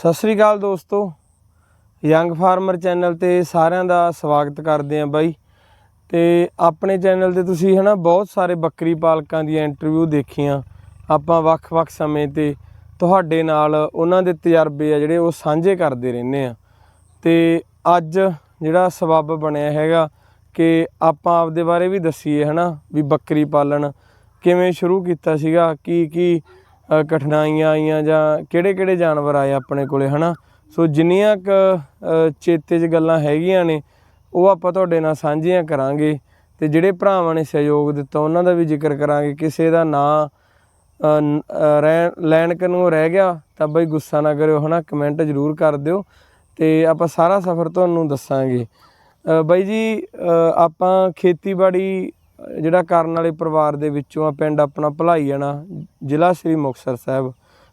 ਸਤਿ ਸ੍ਰੀ ਅਕਾਲ ਦੋਸਤੋ, young farmer channel ਤੇ ਸਾਰਿਆਂ ਦਾ ਸਵਾਗਤ ਕਰਦੇ ਆਂ ਬਾਈ। ਤੇ ਆਪਣੇ ਚੈਨਲ ਤੇ ਤੁਸੀਂ ਹਨਾ ਬਹੁਤ ਸਾਰੇ ਬੱਕਰੀ ਪਾਲਕਾਂ ਦੀਆਂ ਇੰਟਰਵਿਊ ਦੇਖੀਆਂ। ਆਪਾਂ ਵੱਖ-ਵੱਖ ਸਮੇਂ ਤੇ ਤੁਹਾਡੇ ਨਾਲ ਉਹਨਾਂ ਦੇ ਤਜਰਬੇ ਆ ਜਿਹੜੇ ਉਹ ਸਾਂਝੇ ਕਰਦੇ ਰਹਿੰਦੇ ਆ ਤੇ ਅੱਜ ਜਿਹੜਾ ਸਬੱਬ ਬਣਿਆ ਹੈਗਾ ਕਿ ਆਪਾਂ ਆਪਦੇ ਬਾਰੇ ਵੀ ਦੱਸੀਏ ਹਨਾ ਵੀ ਬੱਕਰੀ ਪਾਲਣ ਕਿਵੇਂ ਸ਼ੁਰੂ ਕੀਤਾ ਸੀਗਾ ਕੀ ਕੀ ਕਠਿਨਾਈਆਂ ਆਈਆਂ ਜਾਂ ਕਿਹੜੇ ਕਿਹੜੇ ਜਾਨਵਰ ਆਏ ਆਪਣੇ ਕੋਲੇ ਹਨਾ? ਸੋ ਜਿੰਨੀਆਂ ਕ ਚੇਤੇ 'ਚ ਗੱਲਾਂ ਹੈਗੀਆਂ ਨੇ ਉਹ ਆਪਾਂ ਤੁਹਾਡੇ ਨਾਲ ਸਾਂਝੀਆਂ ਕਰਾਂਗੇ ਤੇ ਜਿਹੜੇ ਭਰਾਵਾਂ ਨੇ ਸਹਿਯੋਗ ਦਿੱਤਾ ਉਹਨਾਂ ਦਾ ਵੀ ਜ਼ਿਕਰ ਕਰਾਂਗੇ। ਕਿਸੇ ਦਾ ਨਾਂ ਅ, ਨ- ਲੈਣ ਨੂੰ ਰਹਿ ਗਿਆ ਤਾਂ ਬਈ ਗੁੱਸਾ ਨਾ ਕਰਿਓ ਹਨਾ? ਕਮੈਂਟ ਜ਼ਰੂਰ ਕਰ ਦਿਓ ਤੇ ਆਪਾਂ ਸਾਰਾ ਸਫ਼ਰ ਤੁਹਾਨੂੰ ਦੱਸਾਂਗੇ। ਬਾਈ ਜੀ ਆਪਾਂ ਖੇਤੀਬਾੜੀ ਜਿਹੜਾ ਕਰਨ ਵਾਲੇ ਪਰਿਵਾਰ ਦੇ ਵਿੱਚੋਂ ਆ ਪਿੰਡ ਆਪਣਾ ਭਲਾਈ ਭਲਾਈਆਣਾ ਜ਼ਿਲ੍ਹਾ ਸ੍ਰੀ ਮੁਕਤਸਰ ਸਾਹਿਬ,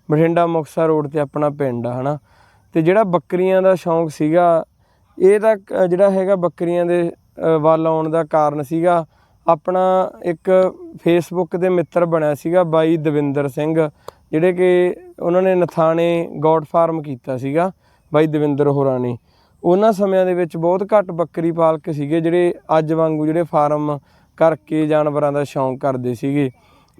ਬਠਿੰਡਾ ਮੁਕਤਸਰ ਰੋਡ ਤੇ ਆਪਣਾ ਪਿੰਡ ਆ, ਹਨਾ? ਤੇ ਜਿਹੜਾ ਬੱਕਰੀਆਂ ਦਾ ਸ਼ੌਂਕ ਸੀਗਾ, ਇਹ ਤਾਂ ਜਿਹੜਾ ਹੈਗਾ ਬੱਕਰੀਆਂ ਦੇ ਵੱਲ ਆਉਣ ਦਾ ਕਾਰਨ ਸੀਗਾ, ਆਪਣਾ ਇੱਕ ਫੇਸਬੁੱਕ ਦੇ ਮਿੱਤਰ ਬਣਿਆ ਸੀਗਾ ਬਾਈ ਦਵਿੰਦਰ ਸਿੰਘ, ਜਿਹੜੇ ਕਿ ਉਹਨਾਂ ਨੇ ਨਥਾਣੇ ਗੋਡ ਫਾਰਮ ਕੀਤਾ ਸੀਗਾ, ਬਾਈ ਦਵਿੰਦਰ ਹੋਰਾਂ ਨੇ। ਉਹਨਾਂ ਸਮਿਆਂ ਦੇ ਵਿੱਚ ਬਹੁਤ ਘੱਟ ਬੱਕਰੀ ਪਾਲਕ ਸੀਗੇ ਜਿਹੜੇ ਅੱਜ ਵਾਂਗੂ ਜਿਹੜੇ ਫਾਰਮ ਕਰਕੇ ਜਾਨਵਰਾਂ ਦਾ ਸ਼ੌਂਕ ਕਰਦੇ ਸੀਗੇ।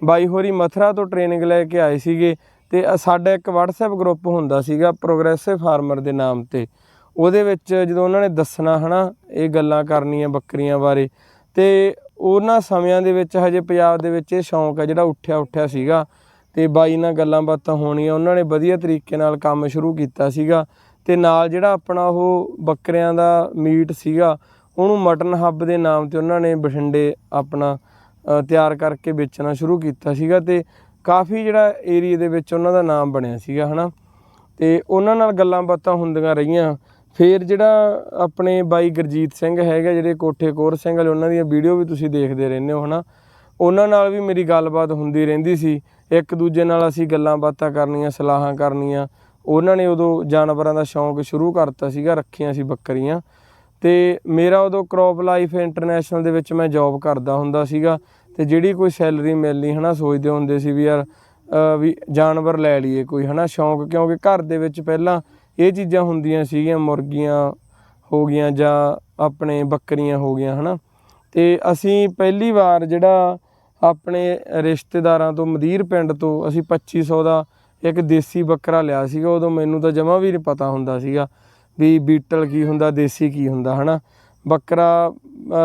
ਬਾਈ ਹੋਰੀ ਮਥਰਾ ਤੋਂ ਟ੍ਰੇਨਿੰਗ ਲੈ ਕੇ ਆਏ ਸੀਗੇ ਤੇ ਸਾਡਾ ਇੱਕ WhatsApp ਗਰੁੱਪ ਹੁੰਦਾ ਸੀਗਾ ਪ੍ਰੋਗਰੈਸਿਵ ਫਾਰਮਰ ਦੇ ਨਾਮ ਤੇ। ਉਹਦੇ ਵਿੱਚ ਜਦੋਂ ਉਹਨਾਂ ਨੇ ਦੱਸਣਾ ਹਨਾ, ਇਹ ਗੱਲਾਂ ਕਰਨੀਆਂ ਬੱਕਰੀਆਂ ਬਾਰੇ, ਤੇ ਉਹਨਾਂ ਸਮਿਆਂ ਦੇ ਵਿੱਚ ਹਜੇ ਪੰਜਾਬ ਦੇ ਵਿੱਚ ਇਹ ਸ਼ੌਂਕ ਆ ਜਿਹੜਾ ਉੱਠਿਆ ਉੱਠਿਆ ਸੀਗਾ। ਤੇ ਬਾਈ ਨਾਲ ਗੱਲਾਂ ਬਾਤਾਂ ਹੋਣੀਆਂ, ਉਹਨਾਂ ਨੇ ਵਧੀਆ ਤਰੀਕੇ ਨਾਲ ਕੰਮ ਸ਼ੁਰੂ ਕੀਤਾ ਸੀਗਾ। ਤੇ ਨਾਲ ਜਿਹੜਾ ਆਪਣਾ ਉਹ ਬੱਕਰਿਆਂ ਦਾ ਮੀਟ ਸੀਗਾ ਉਹਨੂੰ ਮਟਨ ਹੱਬ ਦੇ ਨਾਮ ਤੇ ਉਹਨਾਂ ਨੇ ਬਠਿੰਡੇ ਆਪਣਾ ਤਿਆਰ ਕਰਕੇ ਵੇਚਣਾ ਸ਼ੁਰੂ ਕੀਤਾ ਸੀਗਾ ਤੇ ਕਾਫੀ ਜਿਹੜਾ ਏਰੀਆ ਦੇ ਵਿੱਚ ਉਹਨਾਂ ਦਾ ਨਾਮ ਬਣਿਆ ਸੀਗਾ, ਹਨਾ? ਤੇ ਉਹਨਾਂ ਨਾਲ ਗੱਲਾਂ ਬਾਤਾਂ ਹੁੰਦੀਆਂ ਰਹੀਆਂ। ਫਿਰ ਜਿਹੜਾ ਆਪਣੇ ਬਾਈ ਗੁਰਜੀਤ ਸਿੰਘ ਹੈਗਾ ਜਿਹੜੇ ਕੋਠੇ ਕੋਰ ਸਿੰਘ ਵਾਲੇ, ਉਹਨਾਂ ਦੀਆਂ ਵੀਡੀਓ ਵੀ ਤੁਸੀਂ ਦੇਖਦੇ ਰਹਿੰਦੇ ਹੋ, ਹਨਾ? ਉਹਨਾਂ ਨਾਲ ਵੀ ਮੇਰੀ ਗੱਲਬਾਤ ਹੁੰਦੀ ਰਹਿੰਦੀ ਸੀ। ਇੱਕ ਦੂਜੇ ਨਾਲ ਅਸੀਂ ਗੱਲਾਂ ਬਾਤਾਂ ਕਰਨੀਆਂ, ਸਲਾਹਾਂ ਕਰਨੀਆਂ। ਉਹਨਾਂ ਨੇ ਉਦੋਂ ਜਾਨਵਰਾਂ ਦਾ ਸ਼ੌਂਕ ਸ਼ੁਰੂ ਕਰਤਾ ਸੀਗਾ, ਰੱਖੀਆਂ ਸੀ ਬੱਕਰੀਆਂ। ਤੇ ਮੇਰਾ ਉਦੋਂ ਕ੍ਰੌਪ ਲਾਈਫ ਇੰਟਰਨੈਸ਼ਨਲ ਦੇ ਵਿੱਚ ਮੈਂ ਜੌਬ ਕਰਦਾ ਹੁੰਦਾ ਸੀਗਾ ਤੇ ਜਿਹੜੀ ਕੋਈ ਸੈਲਰੀ ਮਿਲਣੀ ਹਨਾ ਸੋਚਦੇ ਹੁੰਦੇ ਸੀ ਵੀ ਯਾਰ ਵੀ ਜਾਨਵਰ ਲੈ ਲਈਏ ਕੋਈ ਹਨਾ ਸ਼ੌਂਕ ਕਿਉਂਕਿ ਘਰ ਦੇ ਵਿੱਚ ਪਹਿਲਾਂ ਇਹ ਚੀਜ਼ਾਂ ਹੁੰਦੀਆਂ ਸੀਗੀਆਂ ਮੁਰਗੀਆਂ ਹੋ ਗਈਆਂ ਜਾਂ ਆਪਣੇ ਬੱਕਰੀਆਂ ਹੋ ਗਈਆਂ ਹਨਾ ਤੇ ਅਸੀਂ ਪਹਿਲੀ ਵਾਰ ਜਿਹੜਾ ਆਪਣੇ ਰਿਸ਼ਤੇਦਾਰਾਂ ਤੋਂ ਮਦੀਰ ਪਿੰਡ ਤੋਂ ਅਸੀਂ 2500 ਦਾ ਇੱਕ ਦੇਸੀ ਬੱਕਰਾ ਲਿਆ ਸੀਗਾ, ਉਦੋਂ ਮੈਨੂੰ ਤਾਂ ਜਮਾ ਵੀ ਨਹੀਂ ਪਤਾ ਹੁੰਦਾ ਸੀਗਾ। ਵੀ ਬੀਟਲ ਕੀ ਹੁੰਦਾ, ਦੇਸੀ ਕੀ ਹੁੰਦਾ, ਹਨਾ? ਬੱਕਰਾ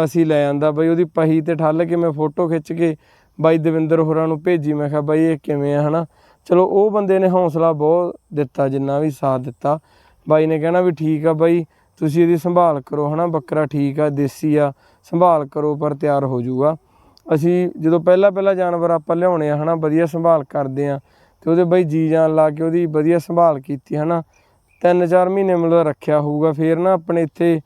ਅਸੀਂ ਲੈ ਆਂਦਾ ਬਈ ਉਹਦੀ ਪਹੀ ਤੇ ਠੱਲ ਕੇ ਮੈਂ ਫੋਟੋ ਖਿੱਚ ਕੇ ਬਾਈ ਦਵਿੰਦਰ ਹੋਰਾਂ ਨੂੰ ਭੇਜੀ, ਮੈਂ ਕਿਹਾ ਬਾਈ ਇਹ ਕਿਵੇਂ ਆ, ਹਨਾ? ਚਲੋ, ਉਹ ਬੰਦੇ ਨੇ ਹੌਸਲਾ ਬਹੁਤ ਦਿੱਤਾ, ਜਿੰਨਾ ਵੀ ਸਾਥ ਦਿੱਤਾ। ਬਾਈ ਨੇ ਕਹਿਣਾ ਵੀ ਠੀਕ ਆ ਬਾਈ, ਤੁਸੀਂ ਇਹਦੀ ਸੰਭਾਲ ਕਰੋ, ਹਨਾ? ਬੱਕਰਾ ਠੀਕ ਆ, ਦੇਸੀ ਆ, ਸੰਭਾਲ ਕਰੋ, ਪਰ ਤਿਆਰ ਹੋ ਜਾਊਗਾ ਅਸੀਂ ਜਦੋਂ ਪਹਿਲਾ ਪਹਿਲਾ ਜਾਨਵਰ ਆਪਾਂ ਲਿਆਉਣੇ ਆ, ਹਨਾ? ਵਧੀਆ ਸੰਭਾਲ ਕਰਦੇ ਆ। ਤੇ ਉਹਦੇ ਬਾਈ ਜੀ ਜਾਨ ਲਾ ਕੇ ਉਹਦੀ ਵਧੀਆ ਸੰਭਾਲ ਕੀਤੀ, ਹਨਾ? ਤਿੰਨ ਚਾਰ ਮਹੀਨੇ ਮਤਲਬ ਰੱਖਿਆ ਹੋਊਗਾ, ਫੇਰ ਨਾ ਆਪਣੇ ਇੱਥੇ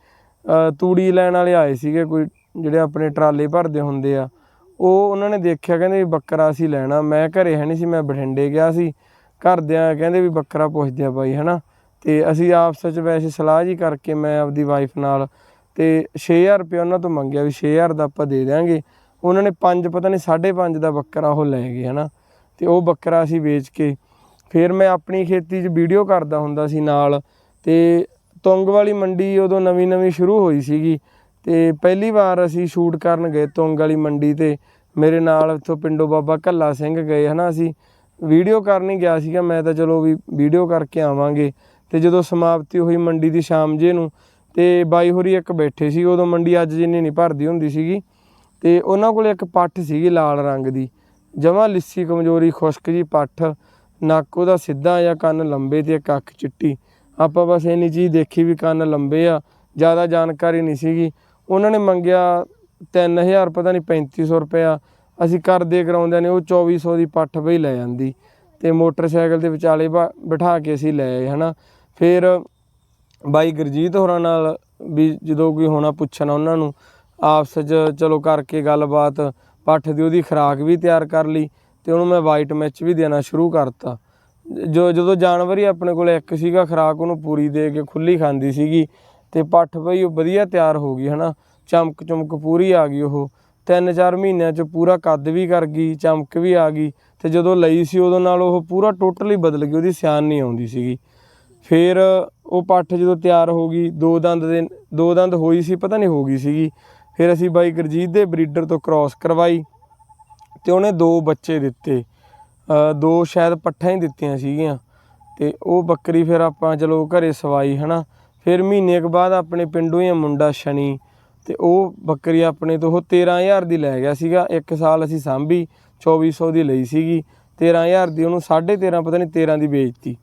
ਤੂੜੀ ਲੈਣ ਵਾਲੇ ਆਏ ਸੀਗੇ ਕੋਈ, ਜਿਹੜੇ ਆਪਣੇ ਟਰਾਲੇ ਭਰਦੇ ਹੁੰਦੇ ਆ। ਉਹ ਉਹਨਾਂ ਨੇ ਦੇਖਿਆ, ਕਹਿੰਦੇ ਵੀ ਬੱਕਰਾ ਅਸੀਂ ਲੈਣਾ। ਮੈਂ ਘਰੇ ਹੈ ਨਹੀਂ ਸੀ, ਮੈਂ ਬਠਿੰਡੇ ਗਿਆ ਸੀ। ਘਰਦਿਆਂ ਕਹਿੰਦੇ ਵੀ ਬੱਕਰਾ ਪੁੱਛਦੇ ਆ ਬਾਈ, ਹਨਾ? ਤੇ ਅਸੀਂ ਆਪਸ ਵਿੱਚ ਵੈਸੇ ਸਲਾਹ ਜੀ ਕਰਕੇ ਮੈਂ ਆਪਦੀ ਵਾਈਫ ਨਾਲ, ਤੇ 6000 ਰੁਪਏ ਉਹਨਾਂ ਤੋਂ ਮੰਗਿਆ ਵੀ 6000 ਦਾ ਆਪਾਂ ਦੇ ਦਿਆਂਗੇ। ਉਹਨਾਂ ਨੇ 5 ਪਤਾ ਨਹੀਂ 5.5 ਦਾ ਬੱਕਰਾ ਉਹ ਲੈ ਗਏ, ਹਨਾ? ਤੇ ਉਹ ਬੱਕਰਾ ਅਸੀਂ ਵੇਚ ਕੇ ਫਿਰ ਮੈਂ ਆਪਣੀ ਖੇਤੀ 'ਚ ਵੀਡੀਓ ਕਰਦਾ ਹੁੰਦਾ ਸੀ ਨਾਲ ਤੇ ਤੁੰਗ ਵਾਲੀ ਮੰਡੀ ਉਦੋਂ ਨਵੀਂ ਨਵੀਂ ਸ਼ੁਰੂ ਹੋਈ ਸੀਗੀ ਤੇ ਪਹਿਲੀ ਵਾਰ ਅਸੀਂ ਸ਼ੂਟ ਕਰਨ ਗਏ ਤੁੰਗ ਵਾਲੀ ਮੰਡੀ ਤੇ। ਮੇਰੇ ਨਾਲ ਇੱਥੋਂ ਪਿੰਡੋਂ ਬਾਬਾ ਕੱਲਾ ਸਿੰਘ ਗਏ, ਹਨਾ ਅਸੀਂ। ਵੀਡੀਓ ਕਰਨ ਹੀ ਗਿਆ ਸੀਗਾ, ਮੈਂ ਤਾਂ ਚਲੋ ਵੀ ਵੀਡੀਓ ਕਰਕੇ ਆਵਾਂਗੇ। ਤੇ ਜਦੋਂ ਸਮਾਪਤੀ ਹੋਈ ਮੰਡੀ ਦੀ ਸ਼ਾਮ ਜੇ ਨੂੰ ਤੇ ਬਾਈ ਹੋਰੀ ਇੱਕ ਬੈਠੇ ਸੀ, ਉਦੋਂ ਮੰਡੀ ਅੱਜ ਜਿੰਨੀ ਨਹੀਂ ਭਰਦੀ ਹੁੰਦੀ ਸੀਗੀ। ਤੇ ਉਹਨਾਂ ਕੋਲ ਇੱਕ ਪੱਠ ਸੀਗੀ ਲਾਲ ਰੰਗ ਦੀ, ਜਮਾ ਲਿੱਸੀ ਕਮਜ਼ੋਰੀ ਖੁਸ਼ਕ ਜੀ ਪੱਠ। ਨੱਕ ਉਹਦਾ ਸਿੱਧਾ ਜਾਂ ਕੰਨ ਲੰਬੇ ਤੇ ਇੱਕ ਅੱਖ ਚਿੱਟੀ। ਆਪਾਂ ਬਸ ਇੰਨੀ ਚੀਜ਼ ਦੇਖੀ ਵੀ ਕੰਨ ਲੰਬੇ ਆ, ਜ਼ਿਆਦਾ ਜਾਣਕਾਰੀ ਨਹੀਂ ਸੀਗੀ। ਉਹਨਾਂ ਨੇ ਮੰਗਿਆ 3000 ਪਤਾ ਨਹੀਂ 3500 ਰੁਪਇਆ। ਅਸੀਂ ਕਰਦੇ ਕਰਾਉਂਦਿਆਂ ਨੇ ਉਹ 2400 ਦੀ ਪੱਠ ਬਈ ਲੈ ਜਾਂਦੀ ਤੇ ਮੋਟਰਸਾਈਕਲ ਦੇ ਵਿਚਾਲੇ ਬਾ- ਬਿਠਾ ਕੇ ਅਸੀਂ ਲੈ ਆਏ, ਹਨਾ। ਫਿਰ ਬਾਈ ਗੁਰਜੀਤ ਹੋਰਾਂ ਨਾਲ ਵੀ ਜਦੋਂ ਕੋਈ ਹੋਣਾ ਪੁੱਛਣਾ ਉਹਨਾਂ ਨੂੰ, ਆਪਸ 'ਚ ਚਲੋ ਕਰਕੇ ਗੱਲਬਾਤ, ਪੱਠ ਦੀ ਉਹਦੀ ਖੁਰਾਕ ਵੀ ਤਿਆਰ ਕਰ ਲਈ। ਤੇ ਉਹਨੂੰ ਮੈਂ ਵਾਈਟ ਮੈਚ ਵੀ ਦੇਣਾ ਸ਼ੁਰੂ ਕਰਤਾ। ਜੋ ਜਦੋਂ ਜਾਨਵਰ ਹੀ ਆਪਣੇ ਕੋਲ ਇੱਕ ਸੀਗਾ, ਖੁਰਾਕ ਉਹਨੂੰ ਪੂਰੀ ਦੇ ਕੇ ਖੁੱਲੀ ਖਾਂਦੀ ਸੀਗੀ ਤੇ ਪੱਠ ਬਈ ਉਹ ਵਧੀਆ ਤਿਆਰ ਹੋ ਗਈ, ਹਨਾ। ਚਮਕ ਚਮਕ ਪੂਰੀ ਆ ਗਈ ਉਹ। ਤਿੰਨ ਚਾਰ ਮਹੀਨਿਆਂ ਚ ਪੂਰਾ ਕੱਦ ਵੀ ਕਰ ਗਈ, ਚਮਕ ਵੀ ਆ ਗਈ ਤੇ ਜਦੋਂ ਲਈ ਸੀ ਉਦੋਂ ਨਾਲ ਉਹ ਪੂਰਾ ਟੋਟਲੀ ਬਦਲ ਗਈ, ਉਹਦੀ ਸਿਆਨ ਨਹੀਂ ਆਉਂਦੀ ਸੀਗੀ। ਫਿਰ ਉਹ ਪੱਠ ਜਦੋਂ ਤਿਆਰ ਹੋ ਗਈ, ਦੋ ਦੰਦ ਦੇ, ਦੋ ਦੰਦ ਹੋਈ ਸੀ, ਪਤਾ ਨਹੀਂ ਹੋ ਗਈ ਸੀਗੀ। ਫਿਰ ਅਸੀਂ ਬਾਈ ਗੁਰਜੀਤ ਦੇ ਬਰੀਡਰ ਤੋਂ ਕ੍ਰਾਸ ਕਰਵਾਈ। ਤੇ ਉਹਨੇ ਦੋ ਬੱਚੇ ਦਿੱਤੇ। ਦੋ ਸ਼ਾਇਦ ਪੱਠਾਂ ਹੀ ਦਿੱਤੀਆਂ ਸੀਗੀਆਂ। ਤੇ ਉਹ ਬੱਕਰੀ ਫਿਰ ਆਪਾਂ ਚਲੋ ਘਰੇ ਸਵਾਈ, ਹਨਾ। ਫਿਰ ਮਹੀਨੇ ਕੁ ਬਾਅਦ ਆਪਣੇ ਪਿੰਡੋਂ ਹੀ ਆ ਮੁੰਡਾ ਸ਼ਨੀ। ਤੇ ਉਹ ਬੱਕਰੀ ਆਪਣੇ ਤੋਂ ਉਹ 13000 ਦੀ ਲੈ ਗਿਆ ਸੀਗਾ। ਇੱਕ ਸਾਲ ਅਸੀਂ ਸਾਂਭੀ 2400 ਦੀ ਲਈ ਸੀਗੀ। 13000 ਦੀ ਉਹਨੂੰ 13.5 ਪਤਾ ਨਹੀਂ 13 ਦੀ ਵੇਚਤੀ।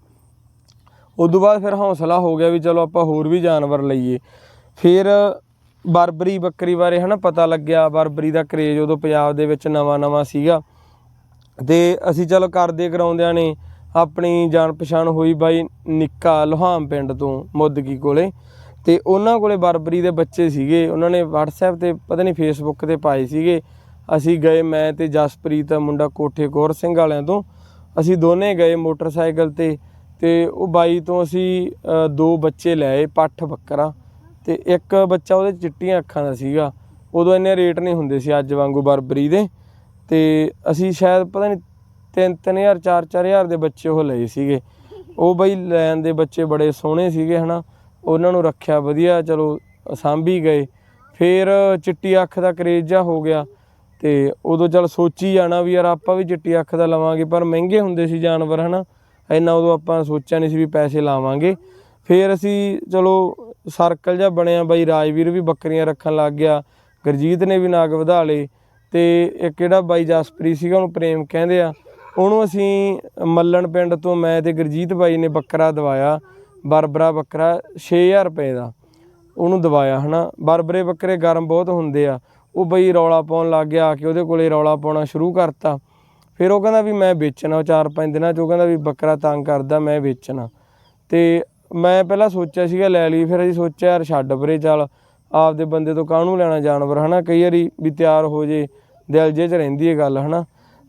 ਉਦੋਂ ਬਾਅਦ ਫਿਰ ਹੌਸਲਾ ਹੋ ਗਿਆ ਵੀ ਚਲੋ ਆਪਾਂ ਹੋਰ ਵੀ ਜਾਨਵਰ ਲਈਏ। ਫਿਰ ਬਰਬਰੀ ਬੱਕਰੀ ਬਾਰੇ ਹਨਾ ਪਤਾ ਲੱਗਿਆ, ਬਰਬਰੀ ਦਾ ਕਰੇਜ ਉਦੋਂ ਪੰਜਾਬ ਦੇ ਵਿੱਚ ਨਵਾਂ ਨਵਾਂ ਸੀਗਾ। ਤੇ ਅਸੀਂ ਚਲੋ ਕਰਦੇ ਕਰਾਉਂਦਿਆਂ ਨੇ ਆਪਣੀ ਜਾਣ ਪਛਾਣ ਹੋਈ ਬਾਈ ਨਿੱਕਾ ਲੋਹਾਮ ਪਿੰਡ ਤੋਂ ਮੁੱਦਕੀ ਕੋਲੇ। ਤੇ ਉਹਨਾਂ ਕੋਲੇ ਬਰਬਰੀ ਦੇ ਬੱਚੇ ਸੀਗੇ। ਉਹਨਾਂ ਨੇ WhatsApp ਤੇ ਪਤਾ ਨਹੀਂ Facebook ਤੇ ਪਾਏ ਸੀਗੇ। ਅਸੀਂ ਗਏ ਮੈਂ ਤੇ ਜਸਪ੍ਰੀਤ, ਮੁੰਡਾ ਕੋਠੇ ਕੌਰ ਸਿੰਘ ਵਾਲਿਆਂ ਤੋਂ। ਅਸੀਂ ਦੋਨੇ ਗਏ ਮੋਟਰਸਾਈਕਲ ਤੇ ਤੇ ਉਹ ਬਾਈ ਤੋਂ ਅਸੀਂ ਦੋ ਬੱਚੇ ਲਏ, ਪੱਠ ਬੱਕਰਾ। ਤੇ ਇੱਕ ਬੱਚਾ ਉਹਦੇ ਚਿੱਟੀਆਂ ਅੱਖਾਂ ਦਾ ਸੀਗਾ। ਉਦੋਂ ਇੰਨੇ ਰੇਟ ਨਹੀਂ ਹੁੰਦੇ ਸੀ ਅੱਜ ਵਾਂਗੂ ਬਰਬਰੀ ਦੇ। ਤੇ ਅਸੀਂ ਸ਼ਾਇਦ ਪਤਾ ਨਹੀਂ 3 3000 4 4000 ਦੇ ਬੱਚੇ ਉਹ ਲਏ ਸੀਗੇ। ਉਹ ਬਈ ਲੈਣ ਦੇ ਬੱਚੇ ਬੜੇ ਸੋਹਣੇ ਸੀਗੇ, ਹਨਾ। ਉਹਨਾਂ ਨੂੰ ਰੱਖਿਆ ਵਧੀਆ, ਚਲੋ, ਸਾਂਭੀ ਗਏ। ਫਿਰ ਚਿੱਟੀ ਅੱਖ ਦਾ ਕਰੇਜ ਜਾ ਹੋ ਗਿਆ ਤੇ ਉਦੋਂ ਚਲ ਸੋਚੀ ਜਾਣਾ ਵੀ ਯਾਰ ਆਪਾਂ ਵੀ ਚਿੱਟੀ ਅੱਖ ਦਾ ਲਵਾਂਗੇ, ਪਰ ਮਹਿੰਗੇ ਹੁੰਦੇ ਸੀ ਜਾਨਵਰ, ਹਨਾ। ਇੰਨਾ ਉਦੋਂ ਆਪਾਂ ਸੋਚਿਆ ਨਹੀਂ ਸੀ ਵੀ ਪੈਸੇ ਲਾਵਾਂਗੇ। ਫਿਰ ਅਸੀਂ ਚਲੋ ਸਰਕਲ ਜਿਹਾ ਬਣਿਆ ਬਾਈ, ਰਾਜਵੀਰ ਵੀ ਬੱਕਰੀਆਂ ਰੱਖਣ ਲੱਗ ਗਿਆ, ਗੁਰਜੀਤ ਨੇ ਵੀ ਨਾਗ ਵਧਾ ਲਏ ਤੇ ਇੱਕ ਜਿਹੜਾ ਬਾਈ ਜਸਪ੍ਰੀਤ ਸੀਗਾ, ਉਹਨੂੰ ਪ੍ਰੇਮ ਕਹਿੰਦੇ ਆ। ਉਹਨੂੰ ਅਸੀਂ ਮੱਲਣ ਪਿੰਡ ਤੋਂ ਮੈਂ ਤੇ ਗੁਰਜੀਤ ਬਾਈ ਨੇ ਬੱਕਰਾ ਦਵਾਇਆ, ਬਰਬਰਾ ਬੱਕਰਾ 6000 ਰੁਪਏ ਦਾ। ਉਹਨੂੰ ਦਵਾਇਆ, ਹਨਾ। ਬਰਬਰੇ ਬੱਕਰੇ ਗਰਮ ਬਹੁਤ ਹੁੰਦੇ ਆ। ਉਹ ਬਈ ਰੌਲਾ ਪਾਉਣ ਲੱਗ ਗਿਆ, ਆ ਕੇ ਉਹਦੇ ਕੋਲੇ ਰੌਲਾ ਪਾਉਣਾ ਸ਼ੁਰੂ ਕਰਤਾ। ਫਿਰ ਉਹ ਕਹਿੰਦਾ ਵੀ ਮੈਂ ਵੇਚਣਾ, ਉਹ ਚਾਰ ਪੰਜ ਦਿਨਾਂ ਚ ਉਹ ਕਹਿੰਦਾ ਵੀ ਬੱਕਰਾ ਤੰਗ ਕਰਦਾ, ਮੈਂ ਵੇਚਣਾ। ਤੇ ਮੈਂ ਪਹਿਲਾਂ ਸੋਚਿਆ ਸੀਗਾ ਲੈ ਲਈ, ਫਿਰ ਅਸੀਂ ਸੋਚਿਆ ਯਾਰ ਛੱਡ ਪਰੇ ਚੱਲ, ਆਪਦੇ ਬੰਦੇ ਤੋਂ ਕਾਹਨੂੰ ਲੈਣਾ ਜਾਨਵਰ, ਹਨਾ? ਕਈ ਵਾਰੀ ਵੀ ਤਿਆਰ ਹੋ ਜੇ, ਦਿਲ ਜੇ ਚ ਰਹਿੰਦੀ ਹੈ ਗੱਲ, ਹਨਾ?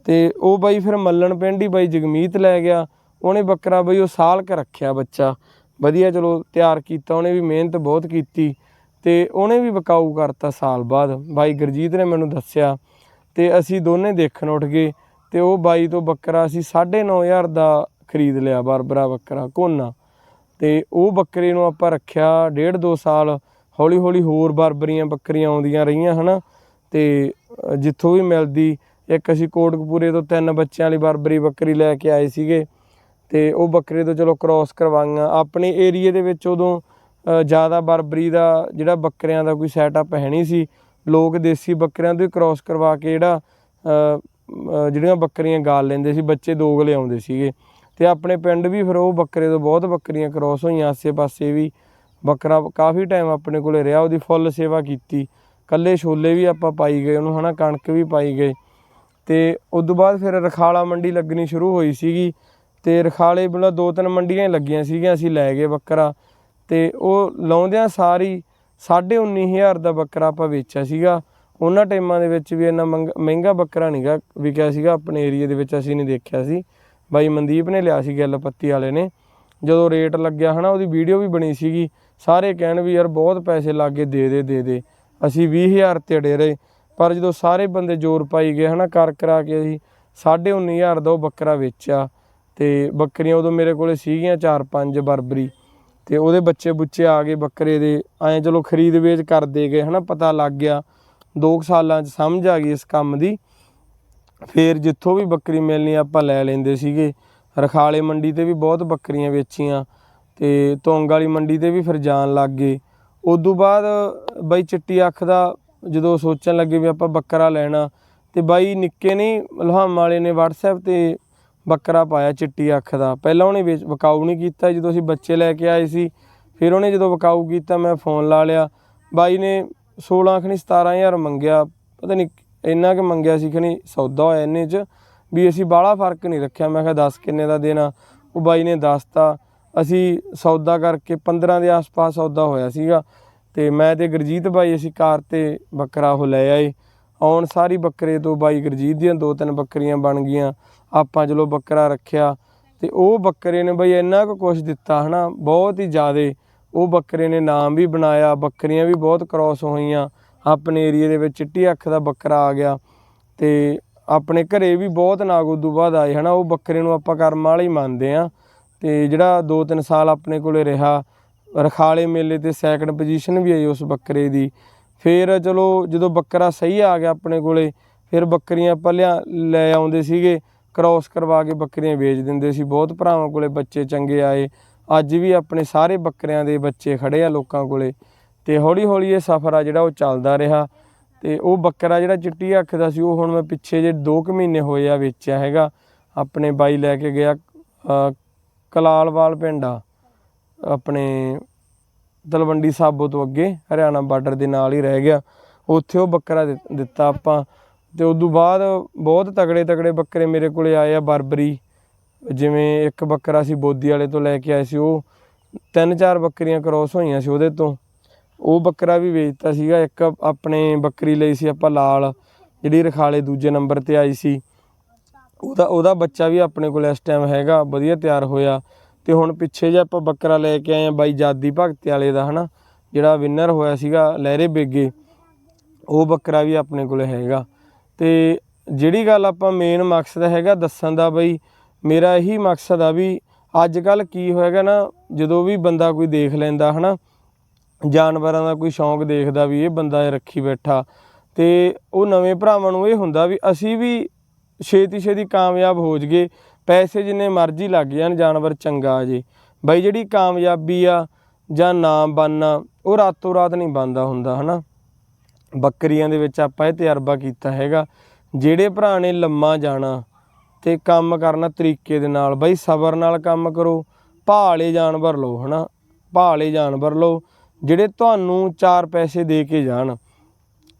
ਤੇ ਉਹ ਬਾਈ ਫਿਰ ਮੱਲਣ ਪਿੰਡ ਹੀ ਬਾਈ ਜਗਮੀਤ ਲੈ ਗਿਆ, ਉਹਨੇ ਬੱਕਰਾ ਬਾਈ ਉਹ ਸਾਲ ਕੇ ਰੱਖਿਆ ਬੱਚਾ। ਵਧੀਆ ਚਲੋ ਤਿਆਰ ਕੀਤਾ, ਉਹਨੇ ਵੀ ਮਿਹਨਤ ਬਹੁਤ ਕੀਤੀ ਤੇ ਉਹਨੇ ਵੀ ਬਕਾਊ ਕਰਤਾ ਸਾਲ ਬਾਅਦ। ਬਾਈ ਗੁਰਜੀਤ ਨੇ ਮੈਨੂੰ ਦੱਸਿਆ ਤੇ ਅਸੀਂ ਦੋਨੇ ਦੇਖਣ ਉੱਠ ਗਏ ਤੇ ਉਹ ਬਾਈ ਤੋਂ ਬੱਕਰਾ ਅਸੀਂ 9500 ਦਾ ਖਰੀਦ ਲਿਆ, ਬਰਬਰਾ ਬੱਕਰਾ, ਕੋਨਾ। ਤੇ ਉਹ ਬੱਕਰੇ ਨੂੰ ਆਪਾਂ ਰੱਖਿਆ ਡੇਢ ਦੋ ਸਾਲ ਹੌਲੀ ਹੌਲੀ ਹੋਰ ਬਰਬਰੀਆਂ ਬੱਕਰੀਆਂ ਆਉਂਦੀਆਂ ਰਹੀਆਂ ਹਨਾ? ਤੇ ਅ, ਜਿੱਥੋਂ ਵੀ ਮਿਲਦੀ ਇੱਕ ਅਸੀਂ ਕੋਟਕਪੂਰੇ ਤੋਂ ਤਿੰਨ ਬੱਚਿਆਂ ਵਾਲੀ ਬਰਬਰੀ ਬੱਕਰੀ ਲੈ ਕੇ ਆਏ ਸੀਗੇ ਤੇ ਉਹ ਬੱਕਰੇ ਤੋਂ ਚਲੋ ਕ੍ਰਾਸ ਕਰਵਾਈਆਂ। ਆਪਣੇ ਏਰੀਏ ਦੇ ਵਿੱਚ ਉਦੋਂ ਜ਼ਿਆਦਾ ਬਰਬਰੀ ਦਾ ਜਿਹੜਾ ਬੱਕਰਿਆਂ ਦਾ ਕੋਈ ਸੈਟਅਪ ਹੈ ਨਹੀਂ ਸੀ। ਲੋਕ ਦੇਸੀ ਬੱਕਰਿਆਂ ਤੋਂ ਹੀ ਕ੍ਰਾਸ ਕਰਵਾ ਕੇ ਜਿਹੜਾ ਜਿਹੜੀਆਂ ਬੱਕਰੀਆਂ ਗਾਲ ਲੈਂਦੇ ਸੀ ਬੱਚੇ ਦੋਗਲੇ ਆਉਂਦੇ ਸੀਗੇ। ਤੇ ਆਪਣੇ ਪਿੰਡ ਵੀ ਫਿਰ ਉਹ ਬੱਕਰੇ ਤੋਂ ਬਹੁਤ ਬੱਕਰੀਆਂ ਕ੍ਰਾਸ ਹੋਈਆਂ, ਆਸੇ-ਪਾਸੇ ਵੀ। ਬੱਕਰਾ ਕਾਫੀ ਟਾਈਮ ਆਪਣੇ ਕੋਲੇ ਰਿਹਾ, ਉਹਦੀ ਫੁੱਲ ਸੇਵਾ ਕੀਤੀ। ਕੱਲੇ ਛੋਲੇ ਵੀ ਆਪਾਂ ਪਾਈ ਗਏ, ਉਹਨੂੰ ਹਨਾ ਕਣਕ ਵੀ ਪਾਈ ਗਏ। ਤੇ ਉਸ ਤੋਂ ਬਾਅਦ ਫਿਰ ਰਖਾਲਾ ਮੰਡੀ ਲੱਗਣੀ ਸ਼ੁਰੂ ਹੋਈ ਸੀਗੀ। ਤੇ ਰਖਾਲੇ ਬਲਾ ਦੋ ਤਿੰਨ ਮੰਡੀਆਂ ਹੀ ਲੱਗੀਆਂ ਸੀਗੀਆਂ, ਅਸੀਂ ਲੈ ਗਏ ਬੱਕਰਾ। ਤੇ ਉਹ ਲਾਉਂਦਿਆਂ ਸਾਰੀ 19500 ਦਾ ਬੱਕਰਾ ਆਪਾਂ ਵੇਚਿਆ ਸੀਗਾ। ਉਹਨਾਂ ਟਾਈਮਾਂ ਦੇ ਵਿੱਚ ਵੀ ਇੰਨਾ ਮੰਗ- ਮਹਿੰਗਾ ਬੱਕਰਾ ਨਹੀਂਗਾ ਵਿਕਿਆ ਸੀਗਾ, ਆਪਣੇ ਏਰੀਆ ਦੇ ਵਿੱਚ ਅਸੀਂ ਨਹੀਂ ਦੇਖਿਆ ਸੀ। ਬਾਈ ਮਨਦੀਪ ਨੇ ਲਿਆ ਸੀ ਗੱਲ ਪੱਤੀ ਵਾਲੇ ਨੇ। ਜਦੋਂ ਰੇਟ ਲੱਗਿਆ ਹਨਾ, ਉਹਦੀ ਵੀਡੀਓ ਵੀ ਬਣੀ ਸੀਗੀ। ਸਾਰੇ ਕਹਿਣ ਵੀ ਯਾਰ ਬਹੁਤ ਪੈਸੇ ਲੱਗੇ ਦੇ ਦੇ ਦੇ ਦੇ। ਅਸੀਂ 20000 ਤੇ ਅੜੇ ਰਹੇ ਪਰ ਜਦੋਂ ਸਾਰੇ ਬੰਦੇ ਜ਼ੋਰ ਪਾਈ ਗਏ ਹਨਾ, ਕਰ ਕਰਾ ਕੇ ਅਸੀਂ 19500 ਦਾ ਉਹ ਬੱਕਰਾ ਵੇਚਿਆ। ਤੇ ਬੱਕਰੀਆਂ ਉਦੋਂ ਮੇਰੇ ਕੋਲੇ ਸੀਗੀਆਂ 4-5 ਬਰਬਰੀ। ਤੇ ਉਹਦੇ ਬੱਚੇ ਬੁੱਚੇ ਆ ਗਏ ਬੱਕਰੇ ਦੇ। ਐਂ ਚਲੋ ਖਰੀਦ ਵੇਚ ਕਰਦੇ ਗਏ ਹਨਾ, ਪਤਾ ਲੱਗ ਗਿਆ। 2 ਸਾਲਾਂ ਚ ਸਮਝ ਆ ਗਈ ਇਸ ਕੰਮ ਦੀ। ਫੇਰ ਜਿੱਥੋਂ ਵੀ ਬੱਕਰੀ ਮਿਲਣੀ ਆਪਾਂ ਲੈ ਲੈਂਦੇ ਸੀਗੇ। ਰਖਾਲੇ ਮੰਡੀ ਤੇ ਵੀ ਬਹੁਤ ਬੱਕਰੀਆਂ ਵੇਚੀਆਂ ਤੇ ਤੋਂਗ ਵਾਲੀ ਮੰਡੀ ਤੇ ਵੀ ਫਿਰ ਜਾਣ ਲੱਗ ਗਏ। ਉਦੋਂ ਬਾਅਦ ਬਾਈ ਚਿੱਟੀ ਅੱਖ ਦਾ ਜਦੋਂ ਸੋਚਣ ਲੱਗੇ ਵੀ ਆਪਾਂ ਬੱਕਰਾ ਲੈਣਾ, ਤੇ ਬਾਈ ਨਿੱਕੇ ਨੇ ਲੁਹਾਮ ਵਾਲੇ ਨੇ WhatsApp ਤੇ ਬੱਕਰਾ ਪਾਇਆ ਚਿੱਟੀ ਅੱਖ ਦਾ। ਪਹਿਲਾਂ ਉਹਨੇ ਵੇਚ, ਵਿਕਾਊ ਨਹੀਂ ਕੀਤਾ, ਜਦੋਂ ਅਸੀਂ ਬੱਚੇ ਲੈ ਕੇ ਆਏ ਸੀ, ਫਿਰ ਉਹਨੇ ਜਦੋਂ ਵਿਕਾਊ ਕੀਤਾ ਮੈਂ ਫੋਨ ਲਾ ਲਿਆ। ਬਾਈ ਨੇ 16 ਖਣੀ 17000 ਮੰਗਿਆ, ਪਤਾ ਨਹੀਂ ਇੰਨਾ ਕਿ ਮੰਗਿਆ ਸੀ ਖਣੀ ਸੌਦਾ ਹੋਇਆ ਇੰਨੇ ਚ, ਵੀ ਅਸੀਂ ਬਾਹਲਾ ਫ਼ਰਕ ਨਹੀਂ ਰੱਖਿਆ। ਮੈਂ ਕਿਹਾ 10 ਕਿੰਨੇ ਦਾ ਦੇਣਾ? ਉਹ ਬਾਈ ਨੇ ਦੱਸਤਾ, ਅਸੀਂ ਸੌਦਾ ਕਰਕੇ 15 ਦੇ ਆਸ-ਪਾਸ ਸੌਦਾ ਹੋਇਆ ਸੀਗਾ ਤੇ ਮੈਂ ਤੇ ਗੁਰਜੀਤ ਬਾਈ ਅਸੀਂ ਕਾਰ ਤੇ ਬੱਕਰਾ ਉਹ ਲੈ ਆਏ। ਆਉਣ ਸਾਰੀ ਬੱਕਰੇ ਤੋਂ ਬਾਈ ਗੁਰਜੀਤ ਦੀਆਂ ਦੋ ਤਿੰਨ ਬੱਕਰੀਆਂ ਬਣ ਗਈਆਂ। ਆਪਾਂ ਚਲੋ ਬੱਕਰਾ ਰੱਖਿਆ ਤੇ ਉਹ ਬੱਕਰੇ ਨੇ ਬਈ ਇੰਨਾ ਕੁ ਕੁਛ ਦਿੱਤਾ ਹਨਾ, ਬਹੁਤ ਹੀ ਜ਼ਿਆਦੇ। ਉਹ ਬੱਕਰੇ ਨੇ ਨਾਮ ਵੀ ਬਣਾਇਆ, ਬੱਕਰੀਆਂ ਵੀ ਬਹੁਤ ਕ੍ਰਾਸ ਹੋਈਆਂ। ਆਪਣੇ ਏਰੀਏ ਦੇ ਵਿੱਚ ਚਿੱਟੀ ਅੱਖ ਦਾ ਬੱਕਰਾ ਆ ਗਿਆ ਤੇ ਆਪਣੇ ਘਰੇ ਵੀ ਬਹੁਤ ਨਾਗ ਉਦੋਂ ਬਾਅਦ ਆਏ, ਹਨਾ? ਉਹ ਬੱਕਰੇ ਨੂੰ ਆਪਾਂ ਕਰਮ ਵਾਲਾ ਹੀ ਮੰਨਦੇ ਆ ਤੇ ਜਿਹੜਾ 2-3 ਸਾਲ ਆਪਣੇ ਕੋਲੇ ਰਿਹਾ, ਰਖਾਲੇ ਮੇਲੇ ਤੇ ਸੈਕੰਡ ਪੋਜੀਸ਼ਨ ਵੀ ਆਈ ਉਸ ਬੱਕਰੇ ਦੀ। ਫਿਰ ਚਲੋ ਜਦੋਂ ਬੱਕਰਾ ਸਹੀ ਆ ਗਿਆ ਆਪਣੇ ਕੋਲੇ, ਫਿਰ ਬੱਕਰੀਆਂ ਆਪਾਂ ਲਿਆ, ਲੈ ਆਉਂਦੇ ਸੀਗੇ ਕ੍ਰਾਸ ਕਰਵਾ ਕੇ ਬੱਕਰੀਆਂ ਵੇਚ ਦਿੰਦੇ ਸੀ। ਬਹੁਤ ਭਰਾਵਾਂ ਕੋਲੇ ਬੱਚੇ ਚੰਗੇ ਆਏ। ਅੱਜ ਵੀ ਆਪਣੇ ਸਾਰੇ ਬੱਕਰਿਆਂ ਦੇ ਬੱਚੇ ਖੜੇ ਆ ਲੋਕਾਂ ਕੋਲੇ। ਤੇ ਹੌਲੀ ਹੌਲੀ ਇਹ ਸਫ਼ਰ ਆ ਜਿਹੜਾ ਉਹ ਚੱਲਦਾ ਰਿਹਾ ਤੇ ਉਹ ਬੱਕਰਾ ਜਿਹੜਾ ਚਿੱਟੀ ਅੱਖ ਦਾ ਸੀ, ਉਹ ਹੁਣ ਮੈਂ ਪਿੱਛੇ ਜੇ 2 ਕੁ ਮਹੀਨੇ ਹੋਏ ਆ ਵੇਚਿਆ ਹੈਗਾ। ਆਪਣੇ ਬਾਈ ਲੈ ਕੇ ਗਿਆ ਕਲਾਲਵਾਲ ਪਿੰਡ ਆ, ਆਪਣੇ ਤਲਵੰਡੀ ਸਾਬੋ ਤੋਂ ਅੱਗੇ, ਹਰਿਆਣਾ ਬਾਰਡਰ ਦੇ ਨਾਲ ਹੀ ਰਹਿ ਗਿਆ। ਉੱਥੇ ਉਹ ਬੱਕਰਾ ਦਿੱ- ਦਿੱਤਾ ਆਪਾਂ ਤੇ ਤੋਂ ਬਾਅਦ ਬਹੁਤ ਤਗੜੇ ਤਗੜੇ ਬੱਕਰੇ ਮੇਰੇ ਕੋਲੇ ਆਏ ਆ, ਬਰਬਰੀ। ਜਿਵੇਂ ਇੱਕ ਬੱਕਰਾ ਸੀ, ਬੋਦੀ ਵਾਲੇ ਤੋਂ ਲੈ ਕੇ ਆਏ ਸੀ, ਉਹ ਤਿੰਨ ਚਾਰ ਬੱਕਰੀਆਂ ਕ੍ਰੋਸ ਹੋਈਆਂ ਸੀ ਉਹਦੇ ਤੋਂ। ਉਹ ਬੱਕਰਾ ਵੀ ਵੇਚਤਾ ਸੀਗਾ, ਇੱਕ ਆਪਣੇ ਬੱਕਰੀ ਲਈ ਸੀ ਆਪਾਂ ਲਾਲ, ਜਿਹੜੀ ਰਖਾਲੇ ਦੂਜੇ ਨੰਬਰ ਤੇ ਆਈ ਸੀ। ਉਹਦਾ ਉਹਦਾ ਬੱਚਾ ਵੀ ਆਪਣੇ ਕੋਲ ਇਸ ਟਾਈਮ ਹੈਗਾ, ਵਧੀਆ ਤਿਆਰ ਹੋਇਆ। ਤੇ ਹੁਣ ਪਿੱਛੇ ਜੇ ਆਪਾਂ ਬੱਕਰਾ ਲੈ ਕੇ ਆਏ ਆ ਬਾਈ ਜਾਦੀ ਭਗਤ ਵਾਲੇ ਦਾ, ਹਨਾ? ਜਿਹੜਾ ਵਿਨਰ ਹੋਇਆ ਸੀਗਾ, ਲਹਿਰੇ ਬੇਗੇ, ਉਹ ਬੱਕਰਾ ਵੀ ਆਪਣੇ ਕੋਲ ਹੈਗਾ। ਤੇ ਜਿਹੜੀ ਗੱਲ ਆਪਾਂ ਮੇਨ ਮਕਸਦ ਹੈਗਾ ਦੱਸਣ ਦਾ ਬਈ, ਮੇਰਾ ਇਹੀ ਮਕਸਦ ਆ ਵੀ ਅੱਜ ਕੱਲ ਕੀ ਹੋਏਗਾ ਨਾ, ਜਦੋਂ ਵੀ ਬੰਦਾ ਕੋਈ ਦੇਖ ਲੈਂਦਾ, ਹਨਾ? ਜਾਨਵਰਾਂ ਦਾ ਕੋਈ ਸ਼ੌਂਕ ਦੇਖਦਾ ਵੀ ਇਹ ਬੰਦਾ ਰੱਖੀ ਬੈਠਾ। ਤੇ ਉਹ ਨਵੇਂ ਭਰਾਵਾਂ ਨੂੰ ਇਹ ਹੁੰਦਾ ਵੀ ਅਸੀਂ ਵੀ ਛੇਤੀ ਛੇਤੀ ਕਾਮਯਾਬ ਹੋ ਜਗੇ ਪੈਸੇ ਜਿੰਨੇ ਮਰਜ਼ੀ ਲੱਗ ਜਾਣ, ਜਾਨਵਰ ਚੰਗਾ ਜੇ। ਬਾਈ ਜਿਹੜੀ ਕਾਮਯਾਬੀ ਆ ਜਾਂ ਨਾਮ ਬਣਨਾ, ਉਹ ਰਾਤੋਂ ਰਾਤ ਨਹੀਂ ਬਣਦਾ ਹੁੰਦਾ, ਹਨਾ? ਬੱਕਰੀਆਂ ਦੇ ਵਿੱਚ ਆਪਾਂ ਇਹ ਤਜਰਬਾ ਕੀਤਾ ਹੈਗਾ, ਜਿਹੜੇ ਭਰਾ ਨੇ ਲੰਮਾ ਜਾਣਾ ਤੇ ਕੰਮ ਕਰਨਾ ਤਰੀਕੇ ਦੇ ਨਾਲ, ਬਾਈ ਸਬਰ ਨਾਲ ਕੰਮ ਕਰੋ, ਭਾਲੇ ਜਾਨਵਰ ਲਓ, ਹਨਾ? ਭਾਲੇ ਜਾਨਵਰ ਲਓ। ਜਿਹੜੇ ਤੁਹਾਨੂੰ ਚਾਰ ਪੈਸੇ ਦੇ ਕੇ ਜਾਣ,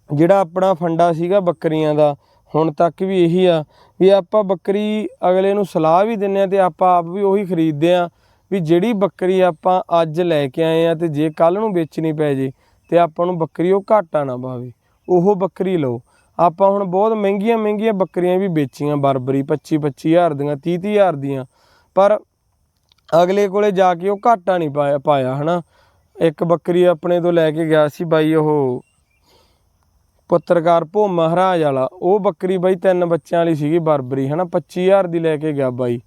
ਜਿਹੜਾ ਆਪਣਾ ਫੰਡਾ ਸੀਗਾ ਬੱਕਰੀਆਂ ਦਾ, ਹੁਣ ਤੱਕ ਵੀ ਇਹੀ ਆ, ਵੀ ਆਪਾਂ ਬੱਕਰੀ ਅਗਲੇ ਨੂੰ ਸਲਾਹ ਵੀ ਦਿੰਨੇ ਆ ਤੇ ਆਪਾਂ ਆਪ ਵੀ ਉਹੀ ਖਰੀਦਦੇ ਆ ਵੀ ਜਿਹੜੀ ਬੱਕਰੀ ਆਪਾਂ ਅੱਜ ਲੈ ਕੇ ਆਏ ਆ ਤੇ ਜੇ ਕੱਲ ਨੂੰ ਵੇਚਣੀ ਪੈ ਜੇ ਤੇ ਆਪਾਂ ਨੂੰ ਬੱਕਰੀ ਉਹ ਘਾਟਾ ਨਾ ਪਾਵੇ ਉਹ ਬੱਕਰੀ ਲਓ। ਆਪਾਂ ਹੁਣ ਬਹੁਤ ਮਹਿੰਗੀਆਂ ਮਹਿੰਗੀਆਂ ਬੱਕਰੀਆਂ ਵੀ ਵੇਚੀਆਂ ਬਰਬਰੀ 25 25000 ਦੀਆਂ 30 30000 ਦੀਆਂ, ਪਰ ਅਗਲੇ ਕੋਲੇ ਜਾ ਕੇ ਉਹ ਘਾਟਾ ਨਹੀਂ ਪਾਇਆ ਪਾਇਆ, ਹਨਾ? ਇੱਕ ਬੱਕਰੀ ਆਪਣੇ ਤੋਂ ਲੈ ਕੇ ਗਿਆ ਸੀ ਬਾਈ ਉਹ ਪੱਤਰਕਾਰ ਭੋ ਮਹਾਰਾਜ ਵਾਲਾ। ਉਹ ਬੱਕਰੀ ਬਾਈ ਤਿੰਨ ਬੱਚਿਆਂ ਵਾਲੀ ਸੀਗੀ ਬਰਬਰੀ, ਹਨਾ? 25000 ਦੀ ਲੈ ਕੇ ਗਿਆ ਬਾਈ।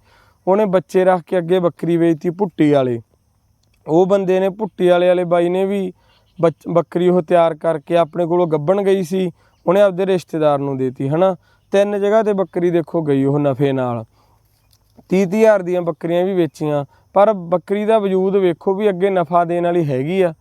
ਉਹਨੇ ਬੱਚੇ ਰੱਖ ਕੇ ਅੱਗੇ ਬੱਕਰੀ ਵੇਚਤੀ ਭੁੱਟੀ ਵਾਲੇ। ਉਹ ਬੰਦੇ ਨੇ ਭੁੱਟੀ ਵਾਲੇ ਵਾਲੇ ਬਾਈ ਨੇ ਵੀ ਬੱਕਰੀ ਉਹ ਤਿਆਰ ਕਰਕੇ ਆਪਣੇ ਕੋਲੋਂ ਗੱਬਣ ਗਈ ਸੀ। ਉਹਨੇ ਆਪਦੇ ਰਿਸ਼ਤੇਦਾਰ ਨੂੰ ਦੇਤੀ, ਹਨਾ? ਤਿੰਨ ਜਗ੍ਹਾ ਤੇ ਬੱਕਰੀ ਦੇਖੋ ਗਈ ਉਹ ਨਫੇ ਨਾਲ। 30 ਹਜ਼ਾਰ ਦੀਆਂ ਬੱਕਰੀਆਂ ਵੀ ਵੇਚੀਆਂ। ਪਰ ਬੱਕਰੀ ਦਾ ਵਜੂਦ ਵੇਖੋ ਵੀ ਅੱਗੇ ਨਫਾ ਦੇਣ ਵਾਲੀ ਹੈਗੀ ਆ।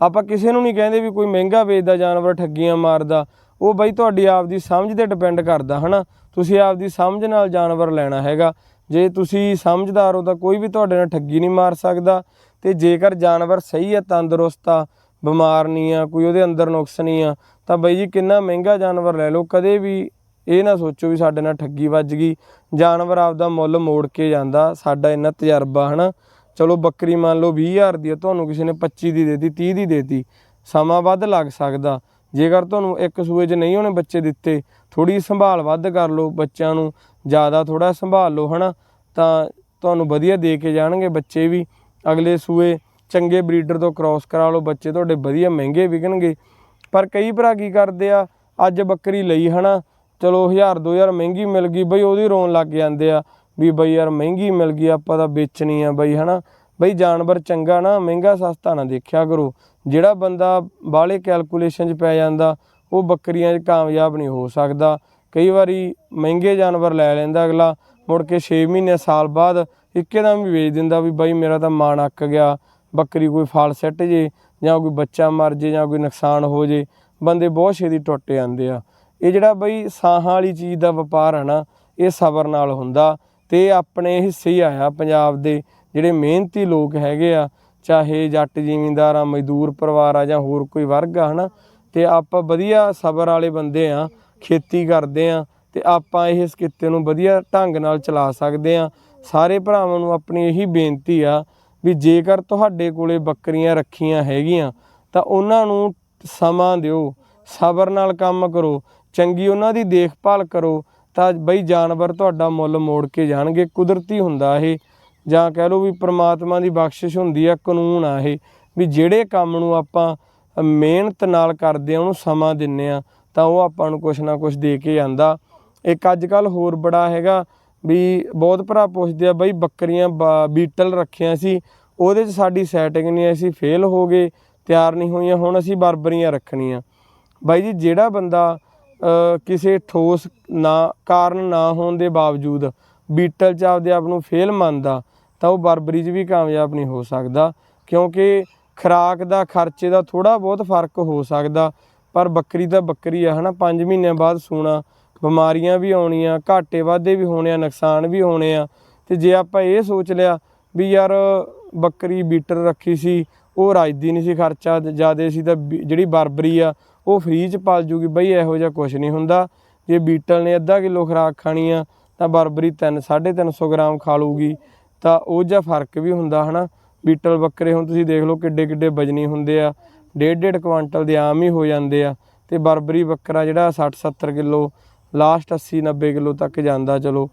ਆਪਾਂ ਕਿਸੇ ਨੂੰ ਨਹੀਂ ਕਹਿੰਦੇ ਵੀ ਕੋਈ ਮਹਿੰਗਾ ਵੇਚਦਾ, ਜਾਨਵਰ ਠੱਗੀਆਂ ਮਾਰਦਾ। ਉਹ ਬਈ ਤੁਹਾਡੀ ਆਪਦੀ ਸਮਝ ਤੇ ਡਿਪੈਂਡ ਕਰਦਾ, ਹਨਾ? ਤੁਸੀਂ ਆਪਦੀ ਸਮਝ ਨਾਲ ਜਾਨਵਰ ਲੈਣਾ ਹੈਗਾ। ਜੇ ਤੁਸੀਂ ਸਮਝਦਾਰ ਹੋ ਤਾਂ ਕੋਈ ਵੀ ਤੁਹਾਡੇ ਨਾਲ ਠੱਗੀ ਨਹੀਂ ਮਾਰ ਸਕਦਾ। ਤੇ ਜੇਕਰ ਜਾਨਵਰ ਸਹੀ ਹੈ ਤੰਦਰੁਸਤ ਆ, ਬਿਮਾਰ ਨਹੀਂ ਆ, ਕੋਈ ਉਹਦੇ ਅੰਦਰ ਨੁਕਸ ਨਹੀਂ ਆ, ਤਾਂ ਬਈ ਜੀ ਕਿੰਨਾ ਮਹਿੰਗਾ ਜਾਨਵਰ ਲੈ ਲਓ, ਕਦੇ ਵੀ ਇਹ ਨਾ ਸੋਚੋ ਵੀ ਸਾਡੇ ਨਾਲ ਠੱਗੀ ਵੱਜ ਗਈ, ਜਾਨਵਰ ਆਪਦਾ ਮੁੱਲ ਮੋੜ ਕੇ ਜਾਂਦਾ, ਸਾਡਾ ਇੰਨਾ ਤਜਰਬਾ ਹਨਾ। ਚਲੋ ਬੱਕਰੀ ਮੰਨ ਲਓ 20000 ਦੀ ਆ, ਤੁਹਾਨੂੰ ਕਿਸੇ ਨੇ 25 ਦੀ ਦੇਤੀ 30 ਦੀ ਦੇਤੀ, ਸਮਾਂ ਵੱਧ ਲੱਗ ਸਕਦਾ। ਜੇਕਰ ਤੁਹਾਨੂੰ ਇੱਕ ਸੂਏ 'ਚ ਨਹੀਂ ਉਹਨੇ ਬੱਚੇ ਦਿੱਤੇ ਥੋੜੀ ਸੰਭਾਲ ਵੱਧ ਕਰ ਲਓ ਬੱਚਿਆਂ ਨੂੰ, ਜ਼ਿਆਦਾ ਥੋੜਾ ਸੰਭਾਲ ਲਓ ਹਨਾ, ਤਾਂ ਤੁਹਾਨੂੰ ਵਧੀਆ ਦੇ ਕੇ ਜਾਣਗੇ ਬੱਚੇ ਵੀ। ਅਗਲੇ ਸੂਏ ਚੰਗੇ ਬਰੀਡਰ ਤੋਂ ਕ੍ਰਾਸ ਕਰਾ ਲਓ, ਬੱਚੇ ਤੁਹਾਡੇ ਵਧੀਆ ਮਹਿੰਗੇ ਵਿਕਣਗੇ। ਪਰ ਕਈ ਭਰਾ ਕੀ ਕਰਦੇ ਆ, ਅੱਜ ਬੱਕਰੀ ਲਈ ਹਨਾ ਚਲੋ 1000 2000 ਮਹਿੰਗੀ ਮਿਲ ਗਈ ਬਈ, ਉਹਦੀ ਰੋਣ ਲੱਗ ਜਾਂਦੇ ਆ ਵੀ ਬਈ ਯਾਰ ਮਹਿੰਗੀ ਮਿਲ ਗਈ, ਆਪਾਂ ਤਾਂ ਵੇਚਣੀ ਆ ਬਈ, ਹਨਾ? ਬਈ ਜਾਨਵਰ ਚੰਗਾ ਨਾ, ਮਹਿੰਗਾ ਸਸਤਾ ਨਾ ਦੇਖਿਆ ਕਰੋ। ਜਿਹੜਾ ਬੰਦਾ ਬਾਹਲੇ ਕੈਲਕੂਲੇਸ਼ਨ 'ਚ ਪੈ ਜਾਂਦਾ, ਉਹ ਬੱਕਰੀਆਂ 'ਚ ਕਾਮਯਾਬ ਨਹੀਂ ਹੋ ਸਕਦਾ। ਕਈ ਵਾਰੀ ਮਹਿੰਗੇ ਜਾਨਵਰ ਲੈ ਲੈਂਦਾ ਅਗਲਾ, ਮੁੜ ਕੇ 6 ਮਹੀਨੇ, ਸਾਲ ਬਾਅਦ ਇੱਕਦਮ ਵੀ ਵੇਚ ਦਿੰਦਾ ਵੀ ਬਾਈ ਮੇਰਾ ਤਾਂ ਮਾਣ ਅੱਕ ਗਿਆ, ਬੱਕਰੀ ਕੋਈ ਫਲ ਸੱਟ ਜੇ ਜਾਂ ਕੋਈ ਬੱਚਾ ਮਰ ਜੇ ਜਾਂ ਕੋਈ ਨੁਕਸਾਨ ਹੋ ਜੇ, ਬੰਦੇ ਬਹੁਤ ਛੇਤੀ ਟੁੱਟ ਜਾਂਦੇ ਆ। ਇਹ ਜਿਹੜਾ ਬਈ ਸਾਹਾਂ ਵਾਲੀ ਚੀਜ਼ ਦਾ ਵਪਾਰ ਹੈ ਨਾ, ਇਹ ਸਬਰ ਨਾਲ ਹੁੰਦਾ ਤੇ ਇਹ ਆਪਣੇ ਹਿੱਸੇ ਹੀ ਆਇਆ ਪੰਜਾਬ ਦੇ ਜਿਹੜੇ ਮਿਹਨਤੀ ਲੋਕ ਹੈਗੇ ਆ, ਚਾਹੇ ਜੱਟ ਜ਼ਿਮੀਂਦਾਰ ਆ, ਮਜ਼ਦੂਰ ਪਰਿਵਾਰ ਆ ਜਾਂ ਹੋਰ ਕੋਈ ਵਰਗ ਆ, ਹਨਾ? ਤੇ ਆਪਾਂ ਵਧੀਆ ਸਬਰ ਵਾਲੇ ਬੰਦੇ ਆ, ਖੇਤੀ ਕਰਦੇ ਆ ਤੇ ਆਪਾਂ ਇਸ ਕਿੱਤੇ ਨੂੰ ਵਧੀਆ ਢੰਗ ਨਾਲ ਚਲਾ ਸਕਦੇ ਆ। ਸਾਰੇ ਭਰਾਵਾਂ ਨੂੰ ਆਪਣੀ ਇਹੀ ਬੇਨਤੀ ਆ ਵੀ ਜੇਕਰ ਤੁਹਾਡੇ ਕੋਲੇ ਬੱਕਰੀਆਂ ਰੱਖੀਆਂ ਹੈਗੀਆਂ ਤਾਂ ਉਹਨਾਂ ਨੂੰ ਸਮਾਂ ਦਿਓ, ਸਬਰ ਨਾਲ ਕੰਮ ਕਰੋ। ਚੰਗੀ ਉਹਨਾਂ ਦੀ ਦੇਖਭਾਲ ਕਰੋ ਤਾਂ ਬਈ ਜਾਨਵਰ ਤੁਹਾਡਾ ਮੁੱਲ ਮੋੜ ਕੇ ਜਾਣਗੇ, ਕੁਦਰਤੀ ਹੁੰਦਾ ਇਹ। ਜਾਂ ਕਹਿ ਲਓ ਵੀ ਪ੍ਰਮਾਤਮਾ ਦੀ ਬਖਸ਼ਿਸ਼ ਹੁੰਦੀ ਆ, ਕਾਨੂੰਨ ਆ ਇਹ, ਵੀ ਜਿਹੜੇ ਕੰਮ ਨੂੰ ਆਪਾਂ ਮਿਹਨਤ ਨਾਲ ਕਰਦੇ ਆ, ਉਹਨੂੰ ਸਮਾਂ ਦਿੰਨੇ ਆ, ਤਾਂ ਉਹ ਆਪਾਂ ਨੂੰ ਕੁਛ ਨਾ ਕੁਛ ਦੇ ਕੇ ਜਾਂਦਾ। ਇੱਕ ਅੱਜ ਕੱਲ ਹੋਰ ਬੜਾ ਹੈਗਾ ਵੀ ਬਹੁਤ ਭਰਾ ਪੁੱਛਦੇ ਆ, ਬਈ ਬੱਕਰੀਆਂ ਬੀਟਲ ਰੱਖੀਆਂ ਸੀ, ਉਹਦੇ 'ਚ ਸਾਡੀ ਸੈਟਿੰਗ ਨਹੀਂ ਆਈ ਸੀ, ਫੇਲ ਹੋ ਗਏ, ਤਿਆਰ ਨਹੀਂ ਹੋਈਆਂ, ਹੁਣ ਅਸੀਂ ਬਰਬਰੀਆਂ ਰੱਖਣੀਆਂ। ਬਾਈ ਜੀ, ਜਿਹੜਾ ਬੰਦਾ ਕਿਸੇ ਠੋਸ ਨਾ, ਕਾਰਨ ਨਾ ਹੋਣ ਦੇ ਬਾਵਜੂਦ ਬੀਟਲ 'ਚ ਆਪਦੇ ਆਪ ਨੂੰ ਫੇਲ ਮੰਨਦਾ, ਤਾਂ ਉਹ ਬਰਬਰੀ 'ਚ ਵੀ ਕਾਮਯਾਬ ਨਹੀਂ ਹੋ ਸਕਦਾ, ਕਿਉਂਕਿ ਖੁਰਾਕ ਦਾ ਖਰਚੇ ਦਾ ਥੋੜਾ ਬਹੁਤ ਫ਼ਰਕ ਹੋ ਸਕਦਾ, ਪਰ ਬੱਕਰੀ ਤਾਂ ਬੱਕਰੀ ਆ, ਹਨਾ? 5 ਮਹੀਨਿਆਂ ਬਾਅਦ ਸੂਣਾ, ਬਿਮਾਰੀਆਂ ਵੀ ਆਉਣੀਆਂ, ਘਾਟੇ ਵਾਧੇ ਵੀ ਹੋਣੇ ਆ, ਨੁਕਸਾਨ ਵੀ ਹੋਣੇ ਆ, ਤੇ ਜੇ ਆਪਾਂ ਇਹ ਸੋਚ ਲਿਆ ਵੀ ਯਾਰ ਬੱਕਰੀ ਬੀਟਰ ਰੱਖੀ ਸੀ, ਉਹ ਰਾਜਦੀ ਨਹੀਂ ਸੀ ਖਰਚਾ ਜਿਆਦੇ ਸੀ, ਤਾਂ ਬੀ- ਜਿਹੜੀ ਬਰਬਰੀ ਆ ਉਹ ਫ੍ਰੀ ਚ ਪਲ ਜੂਗੀ ਬਈ, ਇਹੋ ਜਿਹਾ ਕੁਝ ਨਹੀਂ ਹੁੰਦਾ। ਜੇ ਬੀਟਲ ਨੇ ਅੱਧਾ ਕਿਲੋ ਖੁਰਾਕ ਖਾਣੀ ਆ, ਤਾਂ ਬਰਬਰੀ 3 350 ਗ੍ਰਾਮ ਖਾ ਲੂਗੀ ਤਾਂ ਉਹ ਜਿਹਾ ਫ਼ਰਕ ਵੀ ਹੁੰਦਾ, ਹਨਾ? ਬੀਟਲ ਬੱਕਰੇ, ਹੁਣ ਤੁਸੀਂ ਦੇਖ ਲਓ ਕਿੱਡੇ ਕਿੱਡੇ ਵਜਨੀ ਹੁੰਦੇ ਆ। ਡੇਢ ਡੇਢ ਕੁਆਂਟਲ ਦੇ ਆਮ ਹੀ ਹੋ ਜਾਂਦੇ ਆ। ਤੇ ਬਰਬਰੀ ਬੱਕਰਾ ਜਿਹੜਾ 60 70 ਕਿਲੋ ਲਾਸਟ 80 90 ਕਿਲੋ ਤੱਕ ਜਾਂਦਾ, ਚਲੋ।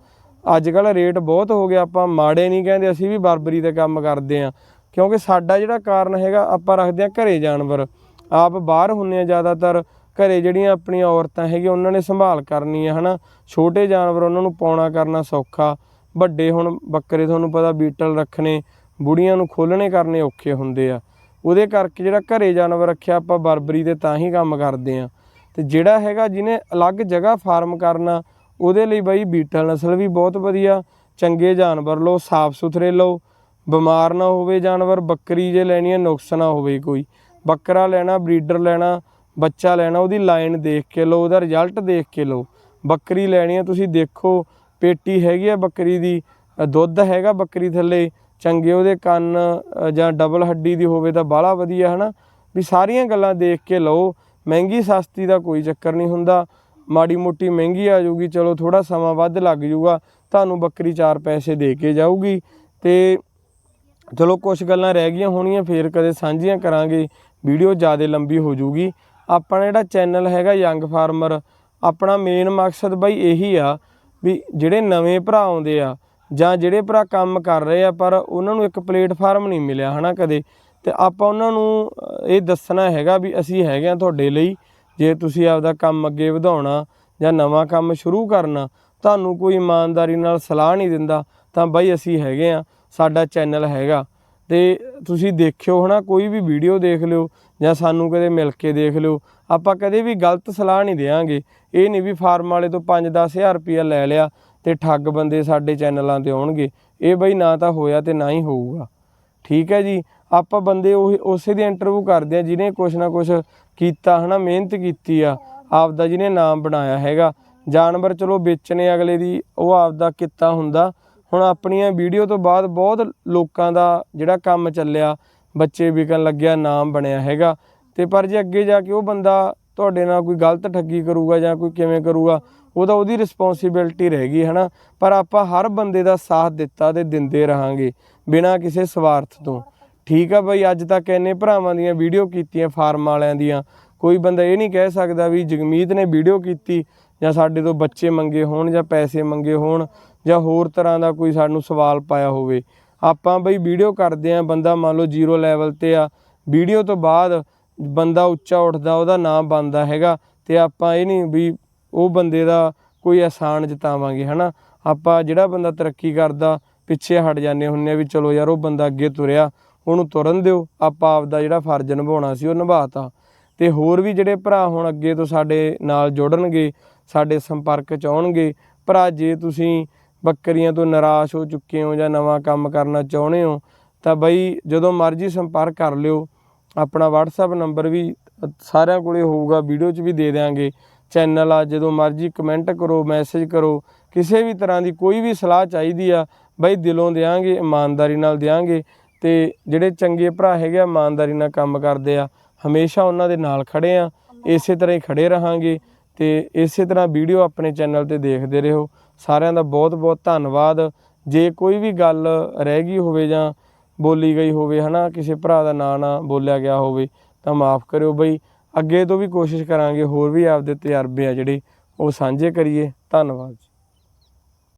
ਅੱਜ ਕੱਲ ਰੇਟ ਬਹੁਤ ਹੋ ਗਿਆ, ਆਪਾਂ ਮਾੜੇ ਨਹੀਂ ਕਹਿੰਦੇ, ਅਸੀਂ ਵੀ ਬਰਬਰੀ ਦਾ ਕੰਮ ਕਰਦੇ ਆ। ਕਿਉਂਕਿ ਸਾਡਾ ਜਿਹੜਾ ਕਾਰਨ ਹੈਗਾ, ਆਪਾਂ ਰੱਖਦੇ ਆ ਘਰੇ ਜਾਨਵਰ। ਆਪ ਬਾਹਰ ਹੁੰਨੇ ਆ ਜ਼ਿਆਦਾਤਰ, ਘਰੇ ਜਿਹੜੀਆਂ ਆਪਣੀਆਂ ਔਰਤਾਂ ਹੈਗੀਆਂ, ਉਹਨਾਂ ਨੇ ਸੰਭਾਲ ਕਰਨੀ ਆ, ਹਨਾ? ਛੋਟੇ ਜਾਨਵਰ ਉਹਨਾਂ ਨੂੰ ਪਾਉਣਾ ਕਰਨਾ ਸੌਖਾ, ਵੱਡੇ ਹੁਣ ਬੱਕਰੇ ਤੁਹਾਨੂੰ ਪਤਾ ਬੀਟਲ ਰੱਖਣੇ, ਬੁੜੀਆਂ ਨੂੰ ਖੋਲਣੇ ਕਰਨੇ ਔਖੇ ਹੁੰਦੇ ਆ। ਉਹਦੇ ਕਰਕੇ ਜਿਹੜਾ ਘਰੇ ਜਾਨਵਰ ਰੱਖਿਆ, ਆਪਾਂ ਬਰਬਰੀ ਦੇ ਤਾਂ ਹੀ ਕੰਮ ਕਰਦੇ ਆ। ਤੇ ਜਿਹੜਾ ਹੈਗਾ ਜਿਹਨੇ ਅਲੱਗ ਜਗ੍ਹਾ ਫਾਰਮ ਕਰਨਾ, ਉਹਦੇ ਲਈ ਬਈ ਬੀਟਲ ਨਸਲ ਵੀ ਬਹੁਤ ਵਧੀਆ। ਚੰਗੇ ਜਾਨਵਰ ਲਓ ਸਾਫ਼ ਸੁਥਰੇ ਲਓ, ਬਿਮਾਰ ਨਾ ਹੋਵੇ ਜਾਨਵਰ, ਬੱਕਰੀ ਜੇ ਲੈਣੀ ਹੈ ਨੁਕਸ ਨਾ ਹੋਵੇ ਕੋਈ। ਬੱਕਰਾ ਲੈਣਾ, ਬਰੀਡਰ ਲੈਣਾ, ਬੱਚਾ ਲੈਣਾ, ਉਹਦੀ ਲਾਈਨ ਦੇਖ ਕੇ ਲਓ, ਉਹਦਾ ਰਿਜ਼ਲਟ ਦੇਖ ਕੇ ਲਓ। ਬੱਕਰੀ ਲੈਣੀ ਹੈ ਤੁਸੀਂ ਦੇਖੋ, ਪੇਟੀ ਹੈਗੀ ਆ ਬੱਕਰੀ ਦੀ ਦੁੱਧ ਹੈਗਾ ਬੱਕਰੀ ਥੱਲੇ, ਚੰਗੇ ਉਹਦੇ ਕੰਨ ਜਾਂ ਡਬਲ ਹੱਡੀ ਦੀ ਹੋਵੇ ਤਾਂ ਬਾਹਲਾ ਵਧੀਆ, ਹਨਾ? ਵੀ ਸਾਰੀਆਂ ਗੱਲਾਂ ਦੇਖ ਕੇ ਲਓ, ਮਹਿੰਗੀ ਸਸਤੀ ਦਾ ਕੋਈ ਚੱਕਰ ਨਹੀਂ ਹੁੰਦਾ। ਮਾੜੀ ਮੋਟੀ ਮਹਿੰਗੀ ਆ ਜਾਊਗੀ, ਚਲੋ ਥੋੜਾ ਸਮਾਂ ਵੱਧ ਲੱਗ ਜਾਊਗਾ, ਤੁਹਾਨੂੰ ਬੱਕਰੀ 4 ਪੈਸੇ ਦੇ ਕੇ ਜਾਊਗੀ। ਤੇ ਚਲੋ ਕੁਝ ਗੱਲਾਂ ਰਹਿ ਗਈਆਂ ਹੋਣੀਆਂ, ਫੇਰ ਕਦੇ ਸਾਂਝੀਆਂ ਕਰਾਂਗੇ। ਵੀਡੀਓ ਜ਼ਿਆਦਾ ਲੰਬੀ ਹੋ ਜੂਗੀ। ਆਪਣਾ ਜਿਹੜਾ ਚੈਨਲ ਹੈਗਾ ਯੰਗ ਫਾਰਮਰ, ਆਪਣਾ ਮੇਨ ਮਕਸਦ ਬਾਈ ਇਹੀ ਆ ਵੀ ਜਿਹੜੇ ਨਵੇਂ ਭਰਾ ਆਉਂਦੇ ਆ ਜਾਂ ਜਿਹੜੇ ਭਰਾ ਕੰਮ ਕਰ ਰਹੇ ਆ, ਪਰ ਉਹਨਾਂ ਨੂੰ ਇੱਕ ਪਲੇਟਫਾਰਮ ਨਹੀਂ ਮਿਲਿਆ ਹਨਾ ਕਦੇ। ਤੇ ਆਪਾਂ ਉਹਨਾਂ ਨੂੰ ਇਹ ਦੱਸਣਾ ਹੈਗਾ ਵੀ ਅਸੀਂ ਹੈਗੇ ਆ ਤੁਹਾਡੇ ਲਈ। ਜੇ ਤੁਸੀਂ ਆਪਦਾ ਕੰਮ ਅੱਗੇ ਵਧਾਉਣਾ ਜਾਂ ਨਵਾਂ ਕੰਮ ਸ਼ੁਰੂ ਕਰਨਾ, ਤੁਹਾਨੂੰ ਕੋਈ ਇਮਾਨਦਾਰੀ ਨਾਲ ਸਲਾਹ ਨਹੀਂ ਦਿੰਦਾ, ਤਾਂ ਬਾਈ ਅਸੀਂ ਹੈਗੇ ਆ, ਸਾਡਾ ਚੈਨਲ ਹੈਗਾ। ਤੇ ਤੁਸੀਂ ਦੇਖਿਓ ਹਨਾ, ਕੋਈ ਵੀ ਵੀਡੀਓ ਦੇਖ ਲਿਓ ਜਾਂ ਸਾਨੂੰ ਕਦੇ ਮਿਲ ਕੇ ਦੇਖ ਲਿਓ, ਆਪਾਂ ਕਦੇ ਵੀ ਗਲਤ ਸਲਾਹ ਨਹੀਂ ਦੇਵਾਂਗੇ। ਇਹ ਨਹੀਂ ਵੀ ਫਾਰਮ ਵਾਲੇ ਤੋਂ 5-10000 ਰੁਪਇਆ ਲੈ ਲਿਆ ਤੇ ਠੱਗ ਬੰਦੇ ਸਾਡੇ ਚੈਨਲਾਂ ਤੇ ਆਉਣਗੇ। ਇਹ ਬਈ ਨਾ ਤਾਂ ਹੋਇਆ ਤੇ ਨਾ ਹੀ ਹੋਊਗਾ। ਠੀਕ ਹੈ ਜੀ? ਆਪਾਂ ਬੰਦੇ ਉਹ ਉਸੇ ਦੀ ਇੰਟਰਵਿਊ ਕਰਦੇ ਆ ਜਿਹਨੇ ਕੁਛ ਨਾ ਕੁਛ ਕੀਤਾ ਹਨਾ, ਮਿਹਨਤ ਕੀਤੀ ਆ, ਆਪਦਾ ਜਿਹਨੇ ਨਾਮ ਬਣਾਇਆ ਹੈਗਾ। ਜਾਨਵਰ ਚਲੋ ਵੇਚਣੇ ਅਗਲੇ ਦੀ, ਉਹ ਆਪਦਾ ਕਿੱਤਾ ਹੁੰਦਾ। ਹੁਣ ਆਪਣੀਆਂ ਵੀਡੀਓ ਤੋਂ ਬਾਅਦ ਬਹੁਤ ਲੋਕਾਂ ਦਾ ਜਿਹੜਾ ਕੰਮ ਚੱਲਿਆ, ਬੱਚੇ ਵਿਕਣ ਲੱਗਿਆ, ਨਾਮ ਬਣਿਆ ਹੈਗਾ। ਤੇ ਪਰ ਜੇ ਅੱਗੇ ਜਾ ਕੇ ਉਹ ਬੰਦਾ ਤੁਹਾਡੇ ਨਾਲ ਕੋਈ ਗਲਤ ਠੱਗੀ ਕਰੂਗਾ ਜਾਂ ਕੋਈ ਕਿਵੇਂ ਕਰੂਗਾ ਤਾਂ ਉਹਦੀ ਰਿਸਪੌਂਸਿਬਿਲਟੀ ਰਹੇਗੀ ਹਨਾ? ਪਰ ਆਪਾਂ ਹਰ ਬੰਦੇ ਦਾ ਸਾਥ ਦਿੱਤਾ ਤੇ ਦਿੰਦੇ ਰਹਾਂਗੇ, ਬਿਨਾਂ ਕਿਸੇ ਸਵਾਰਥ ਤੋਂ। ਠੀਕ ਆ ਬਈ, ਅੱਜ ਤੱਕ ਇੰਨੇ ਭਰਾਵਾਂ ਦੀਆਂ ਵੀਡੀਓ ਕੀਤੀਆਂ, ਫਾਰਮ ਵਾਲਿਆਂ ਦੀਆਂ। ਕੋਈ ਬੰਦਾ ਇਹ ਨਹੀਂ ਕਹਿ ਸਕਦਾ ਵੀ ਜਗਮੀਤ ਨੇ ਵੀਡੀਓ ਕੀਤੀ ਜਾਂ ਸਾਡੇ ਤੋਂ ਬੱਚੇ ਮੰਗੇ ਹੋਣ ਜਾਂ ਪੈਸੇ ਮੰਗੇ ਹੋਣ। ਜਾਂ ਹੋਰ ਤਰ੍ਹਾਂ ਦਾ ਕੋਈ ਸਾਨੂੰ ਸਵਾਲ ਪਾਇਆ ਹੋਵੇ। ਆਪਾਂ ਬਈ ਵੀਡੀਓ ਕਰਦੇ ਆ ਬੰਦਾ ਮੰਨ ਲਓ ਜ਼ੀਰੋ ਲੈਵਲ ਤੇ ਆ। ਵੀਡੀਓ ਤੋਂ ਬਾਅਦ ਬੰਦਾ ਉੱਚਾ ਉੱਠਦਾ, ਉਹਦਾ ਨਾਮ ਬਣਦਾ ਹੈਗਾ ਤੇ ਆਪਾਂ ਇਹ ਨਹੀਂ ਵੀ ਉਹ ਬੰਦੇ ਦਾ ਕੋਈ ਅਹਿਸਾਨ ਜਤਾਵਾਂਗੇ, ਹਨਾ? ਆਪਾਂ ਜਿਹੜਾ ਬੰਦਾ ਤਰੱਕੀ ਕਰਦਾ, ਪਿੱਛੇ ਹਟ ਜਾਂਦੇ ਹੁੰਨੇ ਆ ਵੀ ਚਲੋ ਯਾਰ ਉਹ ਬੰਦਾ ਅੱਗੇ ਤੁਰਿਆ, ਉਹਨੂੰ ਤੁਰਨ ਦਿਓ। ਆਪਾਂ ਆਪਦਾ ਜਿਹੜਾ ਫਰਜ਼ ਨਿਭਾਉਣਾ ਸੀ ਉਹ ਨਿਭਾਤਾ। ਤੇ ਹੋਰ ਵੀ ਜਿਹੜੇ ਭਰਾ ਹੁਣ ਅੱਗੇ ਤੋਂ ਸਾਡੇ ਨਾਲ ਜੁੜਨਗੇ, ਸਾਡੇ ਸੰਪਰਕ ਚ ਆਉਣਗੇ, ਭਰਾ ਜੇ ਤੁਸੀਂ ਬੱਕਰੀਆਂ ਤੋਂ ਨਿਰਾਸ਼ ਹੋ ਚੁੱਕੇ ਹੋ ਜਾਂ ਨਵਾਂ ਕੰਮ ਕਰਨਾ ਚਾਹੁੰਦੇ ਹੋ, ਤਾਂ ਬਈ ਜਦੋਂ ਮਰਜ਼ੀ ਸੰਪਰਕ ਕਰ ਲਿਓ। ਆਪਣਾ WhatsApp ਨੰਬਰ ਵੀ ਸਾਰਿਆਂ ਕੋਲੇ ਹੋਊਗਾ, ਵੀਡੀਓ 'ਚ ਵੀ ਦੇ ਦਿਆਂਗੇ। ਚੈਨਲ ਆ, ਜਦੋਂ ਮਰਜ਼ੀ ਕਮੈਂਟ ਕਰੋ, ਮੈਸੇਜ ਕਰੋ। ਕਿਸੇ ਵੀ ਤਰ੍ਹਾਂ ਦੀ ਕੋਈ ਵੀ ਸਲਾਹ ਚਾਹੀਦੀ ਆ, ਬਈ ਦਿਲੋਂ ਦਿਆਂਗੇ, ਇਮਾਨਦਾਰੀ ਨਾਲ ਦਿਆਂਗੇ। ਤੇ ਜਿਹੜੇ ਚੰਗੇ ਭਰਾ ਹੈਗੇ ਆ, ਇਮਾਨਦਾਰੀ ਨਾਲ ਕੰਮ ਕਰਦੇ ਆ, ਹਮੇਸ਼ਾ ਉਹਨਾਂ ਦੇ ਨਾਲ ਖੜੇ ਆ। ਇਸੇ ਤਰ੍ਹਾਂ ਹੀ ਖੜੇ ਰਹਾਂਗੇ ਤੇ ਇਸੇ ਤਰ੍ਹਾਂ ਵੀਡੀਓ ਆਪਣੇ ਚੈਨਲ ਤੇ ਦੇਖਦੇ ਰਹੋ। ਸਾਰਿਆਂ ਦਾ ਬਹੁਤ ਬਹੁਤ ਧੰਨਵਾਦ। ਜੇ ਕੋਈ ਵੀ ਗੱਲ ਰਹਿ ਗਈ ਹੋਵੇ ਜਾਂ ਬੋਲੀ ਗਈ ਹੋਵੇ, ਹਨਾ, ਕਿਸੇ ਭਰਾ ਦਾ ਨਾਂ ਨਾ ਬੋਲਿਆ ਗਿਆ ਹੋਵੇ, ਤਾਂ ਮਾਫ ਕਰਿਓ ਬਈ। ਅੱਗੇ ਤੋਂ ਵੀ ਕੋਸ਼ਿਸ਼ ਕਰਾਂਗੇ ਹੋਰ ਵੀ ਆਪਦੇ ਤਜਰਬੇ ਆ ਜਿਹੜੇ ਉਹ ਸਾਂਝੇ ਕਰੀਏ। ਧੰਨਵਾਦ ਜੀ।